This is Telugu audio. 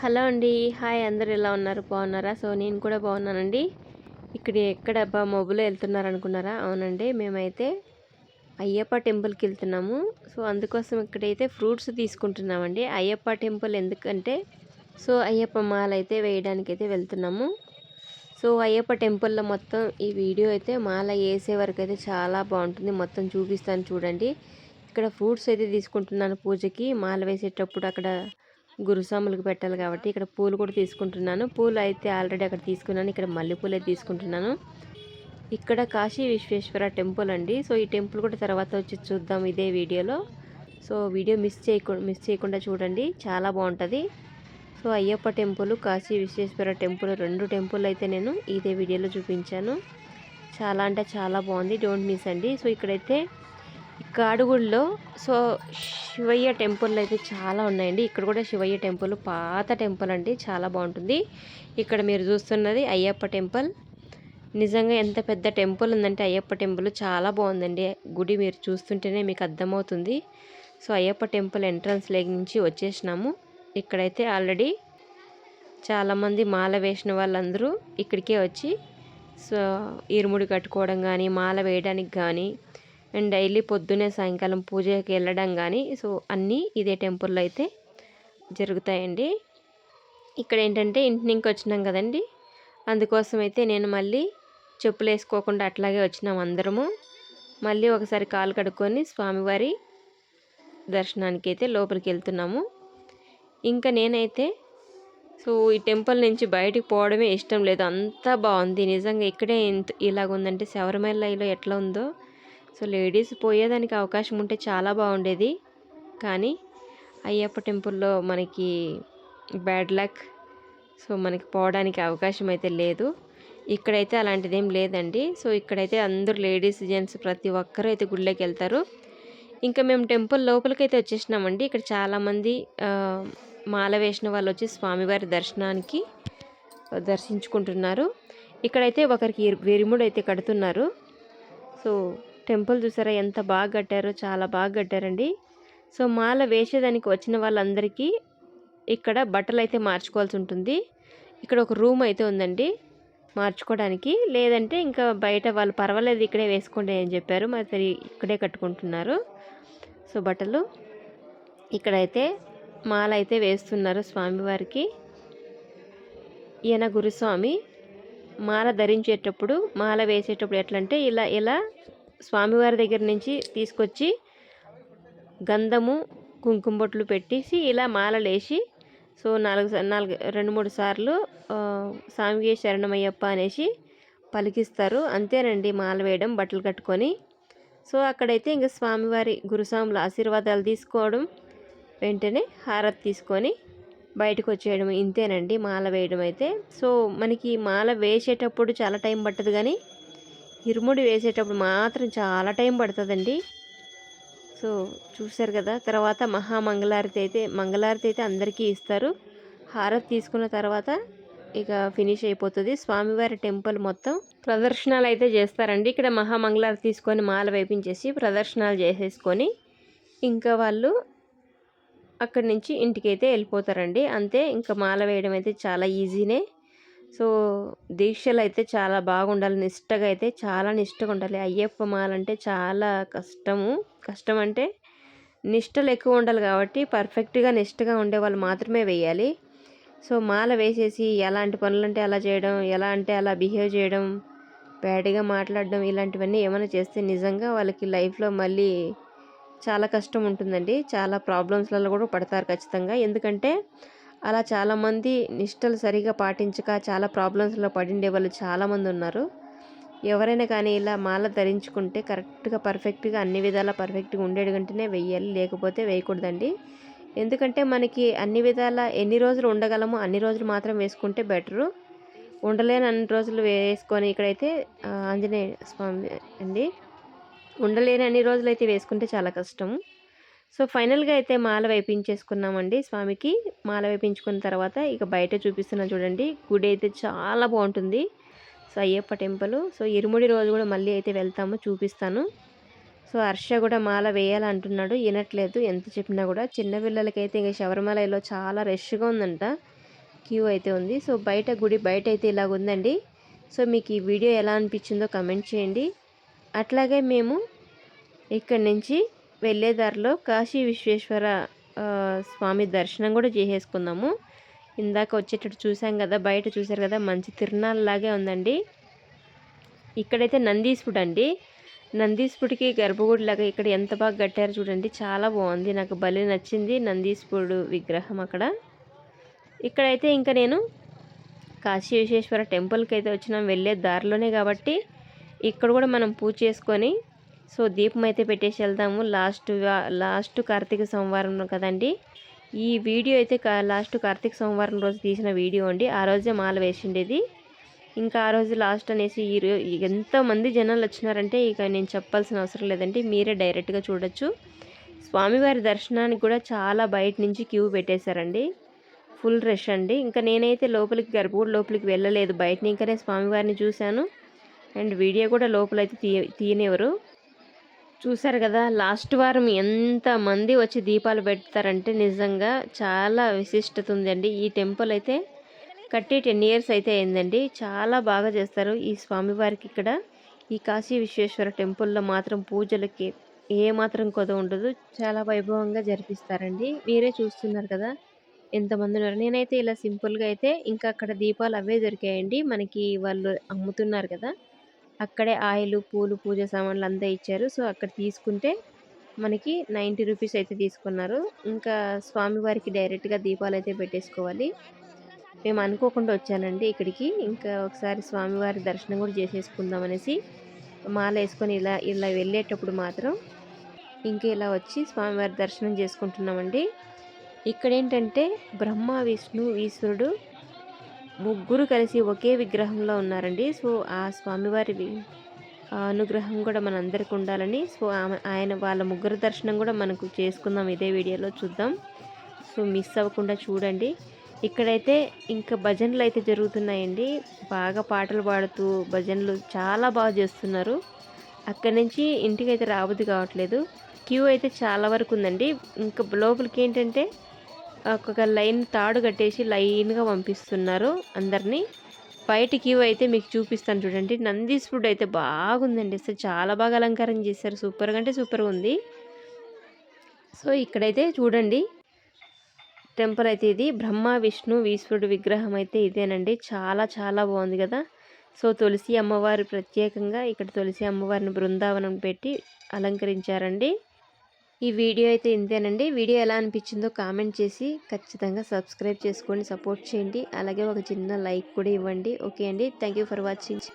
హలో అండి. హాయ్ అందరు ఎలా ఉన్నారు? బాగున్నారా? సో నేను కూడా బాగున్నానండి. ఇక్కడ ఎక్కడ అబ్బా మొబులో వెళ్తున్నారు అనుకున్నారా అవునండి మేమైతే అయ్యప్ప టెంపుల్కి వెళ్తున్నాము. సో అందుకోసం ఇక్కడైతే ఫ్రూట్స్ తీసుకుంటున్నామండి. అయ్యప్ప టెంపుల్ ఎందుకంటే సో అయ్యప్ప మాల అయితే వేయడానికి అయితే వెళ్తున్నాము. సో అయ్యప్ప టెంపుల్లో మొత్తం ఈ వీడియో అయితే మాల వేసే వరకు అయితే చాలా బాగుంటుంది. మొత్తం చూపిస్తాను చూడండి. ఇక్కడ ఫ్రూట్స్ అయితే తీసుకుంటున్నాను పూజకి. మాల వేసేటప్పుడు అక్కడ గురుస్వాములకు పెట్టాలి కాబట్టి ఇక్కడ పూలు కూడా తీసుకుంటున్నాను. పూలు అయితే ఆల్రెడీ అక్కడ తీసుకున్నాను. ఇక్కడ మల్లెపూలే తీసుకుంటున్నాను. ఇక్కడ కాశీ విశ్వేశ్వర టెంపుల్ అండి. సో ఈ టెంపుల్ కూడా తర్వాత వచ్చి చూద్దాం ఇదే వీడియోలో. సో వీడియో మిస్ చేయకుండా మిస్ చేయకుండా చూడండి. చాలా బాగుంటుంది. So Ayyappa temple Kashi Vishweshwara temple రెండు టెంపుల్ అయితే నేను ఇదే వీడియోలో చూపించాను. చాలా అంటే చాలా బాగుంది. డోంట్ మిస్ అండి. సో ఇక్కడైతే గాడుగుడిలో సో శివయ్య టెంపుల్ అయితే చాలా ఉన్నాయండి. ఇక్కడ కూడా శివయ్య టెంపుల్ పాత టెంపుల్ అండి. చాలా బాగుంటుంది. ఇక్కడ మీరు చూస్తున్నది అయ్యప్ప టెంపుల్. నిజంగా ఎంత పెద్ద టెంపుల్ ఉందంటే అయ్యప్ప టెంపుల్ చాలా బాగుందండి. గుడి మీరు చూస్తుంటేనే మీకు అర్థమవుతుంది. సో అయ్యప్ప టెంపుల్ ఎంట్రన్స్ లేక నుంచి వచ్చేసినాము. ఇక్కడైతే ఆల్రెడీ చాలామంది మాల వేసిన వాళ్ళందరూ ఇక్కడికే వచ్చి సో ఇరుముడి కట్టుకోవడం కానీ మాల వేయడానికి కానీ అండ్ డైలీ పొద్దునే సాయంకాలం పూజకి వెళ్ళడం కానీ సో అన్నీ ఇదే టెంపుల్లో అయితే జరుగుతాయండి. ఇక్కడ ఏంటంటే ఇంటి నుంచి వచ్చినాం కదండి. అందుకోసం అయితే నేను మళ్ళీ చెప్పులు వేసుకోకుండా అట్లాగే వచ్చినాం అందరము. మళ్ళీ ఒకసారి కాలు కడుక్కొని స్వామివారి దర్శనానికి అయితే లోపలికి వెళ్తున్నాము. ఇంకా నేనైతే సో ఈ టెంపుల్ నుంచి బయటికి పోవడమే ఇష్టం లేదు. అంతా బాగుంది. నిజంగా ఇక్కడే ఇంత ఇలాగుందంటే శబరిమలలో ఎట్లా ఉందో సో లేడీస్ పోయేదానికి అవకాశం ఉంటే చాలా బాగుండేది. కానీ అయ్యప్ప టెంపుల్లో మనకి బ్యాడ్ లక్ సో మనకి పోవడానికి అవకాశం అయితే లేదు. ఇక్కడైతే అలాంటిది ఏం లేదండి. సో ఇక్కడైతే అందరూ లేడీస్ జెంట్స్ ప్రతి ఒక్కరూ అయితే గుళ్ళకి వెళ్తారు. ఇంకా మేము టెంపుల్ లోపలికి అయితే వచ్చేసినామండి. ఇక్కడ చాలామంది మాల వేసిన వాళ్ళు వచ్చి స్వామివారి దర్శనానికి దర్శించుకుంటున్నారు. ఇక్కడైతే ఒకరికి వెరిముడు అయితే కడుతున్నారు. సో టెంపుల్ చూసారా? ఎంత బాగా కట్టారో చాలా బాగా కట్టారండి. సో మాల వేసేదానికి వచ్చిన వాళ్ళందరికీ ఇక్కడ బట్టలు అయితే మార్చుకోవాల్సి ఉంటుంది. ఇక్కడ ఒక రూమ్ అయితే ఉందండి మార్చుకోవడానికి. లేదంటే ఇంకా బయట వాళ్ళు పర్వాలేదు ఇక్కడే వేసుకోండి అని చెప్పారు. మరి ఇక్కడే కట్టుకుంటున్నారు. సో బట్టలు ఇక్కడైతే మాల అయితే వేస్తున్నారు స్వామివారికి. ఈయన గురుస్వామి మాల ధరించేటప్పుడు మాల వేసేటప్పుడు ఎట్లంటే ఇలా ఇలా స్వామివారి దగ్గర నుంచి తీసుకొచ్చి గంధము కుంకుమ బొట్లు పెట్టేసి ఇలా మాలలేసి సో నాలుగు నాలుగు రెండు మూడు సార్లు స్వామికి శరణమయ్యప్ప అనేసి పలికిస్తారు. అంతేనండి మాల వేయడం బట్టలు కట్టుకొని. సో అక్కడైతే ఇంకా స్వామివారి గురుస్వాముల ఆశీర్వాదాలు తీసుకోవడం వెంటనే హారతి తీసుకొని బయటకు వచ్చేయడం ఇంతేనండి మాల వేయడం అయితే. సో మనకి మాల వేసేటప్పుడు చాలా టైం పట్టదు కానీ ఇరుముడి వేసేటప్పుడు మాత్రం చాలా టైం పడుతుందండి. సో చూశారు కదా తర్వాత మహామంగళారతి అయితే మంగళారతి అయితే అందరికీ ఇస్తారు. హారతి తీసుకున్న తర్వాత ఇక ఫినిష్ అయిపోతుంది. స్వామివారి టెంపుల్ మొత్తం ప్రదర్శనలు అయితే చేస్తారండి. ఇక్కడ మహామంగళారతి తీసుకొని మాల వేపించేసి ప్రదర్శనలు చేసేసుకొని ఇంకా వాళ్ళు అక్కడి నుంచి ఇంటికి అయితే వెళ్ళిపోతారండి. అంతే ఇంకా మాల వేయడం అయితే చాలా ఈజీనే. సో దీక్షలు అయితే చాలా బాగుండాలి. నిష్టగా అయితే చాలా నిష్టగా ఉండాలి అయ్యప్ప మాల అంటే చాలా కష్టము. కష్టం అంటే నిష్టలు ఎక్కువ ఉండాలి కాబట్టి పర్ఫెక్ట్గా నిష్టగా ఉండే వాళ్ళు మాత్రమే వేయాలి సో మాల వేసేసి ఎలాంటి పనులు అంటే అలా చేయడం ఎలా అంటే అలా బిహేవ్ చేయడం బ్యాడ్గా మాట్లాడడం ఇలాంటివన్నీ ఏమైనా చేస్తే నిజంగా వాళ్ళకి లైఫ్లో మళ్ళీ చాలా కష్టం ఉంటుందండి చాలా ప్రాబ్లమ్స్లలో కూడా పడతారు ఖచ్చితంగా. ఎందుకంటే అలా చాలామంది నిష్టలు సరిగా పాటించక చాలా ప్రాబ్లమ్స్లో పడిండే వాళ్ళు చాలామంది ఉన్నారు. ఎవరైనా కానీ ఇలా మాల ధరించుకుంటే కరెక్ట్గా పర్ఫెక్ట్గా అన్ని విధాలా పర్ఫెక్ట్గా ఉండేది కంటేనే వెయ్యాలి లేకపోతే వేయకూడదండి. ఎందుకంటే మనకి అన్ని విధాల ఎన్ని రోజులు ఉండగలమో అన్ని రోజులు మాత్రం వేసుకుంటే బెటరు. ఉండలేని అన్ని రోజులు వేసుకొని ఇక్కడైతే ఆంజనేయ స్వామి అండి. ఉండలేని అన్ని రోజులు అయితే వేసుకుంటే చాలా కష్టము సో ఫైనల్గా అయితే మాల వేపించేసుకున్నామండి స్వామికి. మాల వేపించుకున్న తర్వాత ఇక బయట చూపిస్తున్నా చూడండి. గుడి అయితే చాలా బాగుంటుంది. So Ayyappa temple. సో ఇరుముడి రోజు కూడా మళ్ళీ అయితే వెళ్తాము చూపిస్తాను. సో హర్ష కూడా మాల వేయాలంటున్నాడు. వినట్లేదు ఎంత చెప్పినా కూడా. చిన్నపిల్లలకైతే ఇంకా శబరిమలలో చాలా రష్గా ఉందంట. క్యూ అయితే ఉంది. సో బయట గుడి బయట అయితే ఇలాగ ఉందండి. సో మీకు ఈ వీడియో ఎలా అనిపించిందో కమెంట్ చేయండి. అట్లాగే మేము ఇక్కడి నుంచి వెళ్ళే దారిలో కాశీ విశ్వేశ్వర స్వామి దర్శనం కూడా చేసేసుకున్నాము ఇందాక వచ్చేటట్టు చూసాం కదా బయట చూసారు కదా మంచి తిరునాళ్ళలాగే ఉందండి. ఇక్కడైతే నందీశ్వరుడు అండి. నందీశ్వరుడికి గర్భగుడి లాగా ఇక్కడ ఎంత బాగా కట్టారు చూడండి. చాలా బాగుంది. నాకు భలే నచ్చింది నందీశ్వరుడు విగ్రహం అక్కడ. ఇక్కడైతే ఇంకా నేను కాశీ విశ్వేశ్వర టెంపుల్కి అయితే వచ్చినాం. వెళ్ళే దారిలోనే కాబట్టి ఇక్కడ కూడా మనం పూజ చేసుకొని సో దీపం అయితే పెట్టేసి వెళ్దాము. లాస్ట్ లాస్ట్ కార్తీక సోమవారం కదండి. ఈ వీడియో అయితే లాస్ట్ కార్తీక సోమవారం రోజు తీసిన వీడియో అండి. ఆ రోజే మాల వేసిండేది. ఇంకా ఆ రోజు లాస్ట్ అనేసి ఈ ఎంతమంది జనాలు వచ్చినారంటే ఇక నేను చెప్పాల్సిన అవసరం లేదండి. మీరే డైరెక్ట్గా చూడొచ్చు. స్వామివారి దర్శనానికి కూడా చాలా బయట నుంచి క్యూ పెట్టేశారండి. ఫుల్ రష్ అండి. ఇంకా నేనైతే లోపలికి గర్భగుడి లోపలికి వెళ్ళలేదు. బయట ఇంకానే స్వామివారిని చూశాను. అండ్ వీడియో కూడా లోపలైతే తీయ తీయనివ్వరు. చూశారు కదా లాస్ట్ వారం ఎంతమంది వచ్చి దీపాలు పెడతారంటే నిజంగా చాలా విశిష్టత ఉందండి ఈ టెంపుల్ అయితే కట్టి టెన్ ఇయర్స్ అయితే అయిందండి. చాలా బాగా చేస్తారు ఈ స్వామివారికి ఇక్కడ. ఈ కాశీ విశ్వేశ్వర టెంపుల్లో మాత్రం పూజలకి ఏ మాత్రం కొద ఉండదు. చాలా వైభవంగా జరిపిస్తారండి. మీరే చూస్తున్నారు కదా ఎంతమంది ఉన్నారు. నేనైతే ఇలా సింపుల్గా అయితే ఇంకా అక్కడ దీపాలు అవే దొరికాయండి. మనకి వాళ్ళు అమ్ముతున్నారు కదా అక్కడే ఆయిల్ పూలు పూజ సామాన్లు అంతా ఇచ్చారు. సో అక్కడ తీసుకుంటే మనకి నైంటీ రూపీస్ అయితే తీసుకున్నారు. ఇంకా స్వామివారికి డైరెక్ట్గా దీపాలు అయితే పెట్టేసుకోవాలి. మేము అనుకోకుండా వచ్చానండి ఇక్కడికి. ఇంకా ఒకసారి స్వామివారి దర్శనం కూడా చేసేసుకుందాం అనేసి మాల వేసుకొని ఇలా ఇలా వెళ్ళేటప్పుడు మాత్రం ఇంకా ఇలా వచ్చి స్వామివారి దర్శనం చేసుకుంటున్నామండి. ఇక్కడ ఏంటంటే బ్రహ్మ విష్ణు ఈశ్వరుడు ముగ్గురు కలిసి ఒకే విగ్రహంలో ఉన్నారండి. సో ఆ స్వామివారి అనుగ్రహం కూడా మనందరికి ఉండాలని సో ఆయన వాళ్ళ ముగ్గురు దర్శనం కూడా మనకు చేసుకుందాం ఇదే వీడియోలో చూద్దాం. సో మిస్ అవ్వకుండా చూడండి. ఇక్కడైతే ఇంకా భజనలు అయితే జరుగుతున్నాయండి. బాగా పాటలు పాడుతూ భజనలు చాలా బాగా చేస్తున్నారు. అక్కడి నుంచి ఇంటికి అయితే రావద్దు కావట్లేదు. క్యూ అయితే చాలా వరకు ఉందండి. ఇంకా లోపలికి ఏంటంటే ఒక లైన్ తాడు కట్టేసి లైన్గా పంపిస్తున్నారు అందరినీ. బయట క్యూ అయితే మీకు చూపిస్తాను చూడండి. నందీస్ ఫుడ్ అయితే బాగుందండి. అసలు చాలా బాగా అలంకారం చేశారు. సూపర్గా అంటే సూపర్గా ఉంది. సో ఇక్కడైతే చూడండి. టెంపుల్ అయితే ఇది. బ్రహ్మ విష్ణు ఈశ్వరుడు విగ్రహం అయితే ఇదేనండి. చాలా చాలా బాగుంది కదా. సో తులసి అమ్మవారి ప్రత్యేకంగా ఇక్కడ తులసి అమ్మవారిని బృందావనం పెట్టి అలంకరించారండి. ఈ వీడియో అయితే ఇంతేనండి. వీడియో ఎలా అనిపించిందో కామెంట్ చేసి ఖచ్చితంగా సబ్స్క్రైబ్ చేసుకొని సపోర్ట్ చేయండి. అలాగే ఒక చిన్న లైక్ కూడా ఇవ్వండి. ఓకే అండి. Thank for watching.